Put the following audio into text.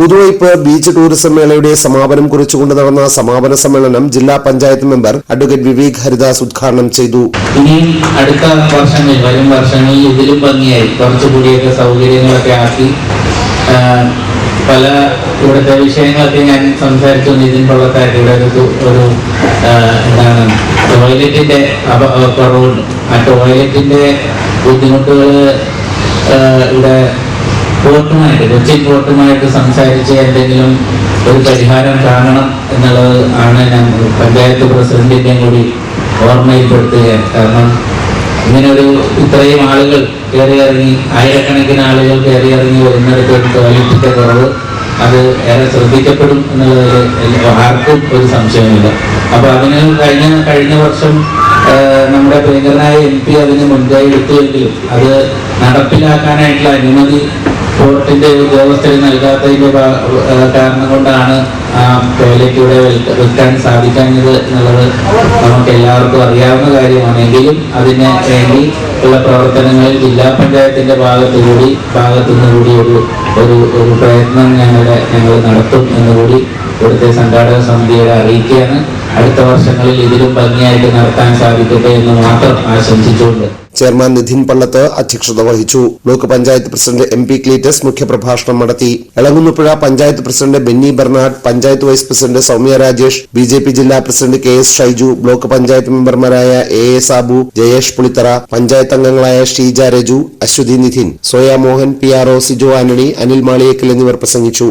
Puthuvype beach tourism മേളയുടെ സമാപനം കുറിച്ചുകൊണ്ട് നടന്ന സമാപന സമ്മേളനം ജില്ലാ പഞ്ചായത്ത് മെമ്പർ അഡ്വക്കേറ്റ് വിവേക് ഹരിദാസ് ഉദ്ഘാടനം ചെയ്തു. ഇനി അടുത്ത വർഷങ്ങളിൽ വരും വർഷങ്ങളിൽ ഇതിലും ഭംഗിയായി കുറച്ചുകൂടിയൊക്കെ സൗകര്യങ്ങളൊക്കെ ആക്കി പല ഇവിടുത്തെ വിഷയങ്ങളൊക്കെ ഞാൻ സംസാരിച്ചു നിതിൻ പള്ളത്തായിട്ട് ഇവിടെ ഒരു ഒരു എന്താണ് ആ, കുറവുണ്ട്. ആ ടോയ്ലറ്റിന്റെ ബുദ്ധിമുട്ടുകൾ ഇവിടെ പോർട്ടുമായിട്ട് കൊച്ചി പോർട്ടുമായിട്ട് സംസാരിച്ച് എന്തെങ്കിലും ഒരു പരിഹാരം കാണണം എന്നുള്ളത് ആണ് ഞാൻ പഞ്ചായത്ത് പ്രസിഡന്റിന്റെയും കൂടി ഓർമ്മയിൽപ്പെടുത്തുകയാണ്. കാരണം ഇങ്ങനെ ഒരു ഇത്രയും ആളുകൾ കയറി ഇറങ്ങി ആയിരക്കണക്കിന് ആളുകൾ കയറി ഇറങ്ങി വരുന്നിടത്ത് ഒരു കുറവ്. അത് ഏറെ ശ്രദ്ധിക്കപ്പെടും എന്നുള്ളതിൽ ആർക്കും ഒരു സംശയമില്ല അപ്പൊ അതിന് കഴിഞ്ഞ കഴിഞ്ഞ വർഷം നമ്മുടെ പ്രിയങ്കരനായ എം പി അതിന് മുൻകൈ എടുത്തുവെങ്കിലും അത് നടപ്പിലാക്കാനായിട്ടുള്ള അനുമതി കോർട്ടിന്റെ ഉദ്യോഗസ്ഥർ നൽകാത്തതിന്റെ കാരണം കൊണ്ടാണ് ടോയ്ലറ്റ് വിൽക്കാൻ സാധിക്കാഞ്ഞത് എന്നുള്ളത് നമുക്ക് എല്ലാവർക്കും അറിയാവുന്ന കാര്യമാണെങ്കിലും അതിന് വേണ്ടി ഉള്ള പ്രവർത്തനങ്ങളിൽ ജില്ലാ പഞ്ചായത്തിന്റെ ഭാഗത്തുകൂടി ഭാഗത്തുനിന്നുകൂടി ഒരു ഒരു ഒരു പ്രയത്നം ഞങ്ങളുടെ ഞങ്ങൾ നടത്തും എന്നുകൂടി ഇവിടുത്തെ സംഘാടക സമിതിയുടെ അറിയിക്കുകയാണ് അടുത്ത വർഷങ്ങളിൽ ഇതിലും ഭംഗിയായിട്ട് നടത്താൻ സാധിക്കട്ടെ എന്ന് മാത്രം ആശംസിച്ചുകൊണ്ട്. ചെയർമാൻ നിധിൻ പള്ളത്ത് അധ്യക്ഷത വഹിച്ചു. Block panchayat president M P Cletus മുഖ്യപ്രഭാഷണം നടത്തി. Elamkunnapuzha panchayat president Benny Bernard panchayat vice president Soumya Rajesh B J P ജില്ലാ president K S Shaiju block panchayat മെമ്പർമാരായ എ എ സാബു ജയേഷ് പുളിത്തറ പഞ്ചായത്ത് അംഗങ്ങളായ Sheeja Raju Aswathy Nidhin Soya Mohan P R O Sijo Antony Anil Maliyekkal എന്നിവർ പ്രസംഗിച്ചു.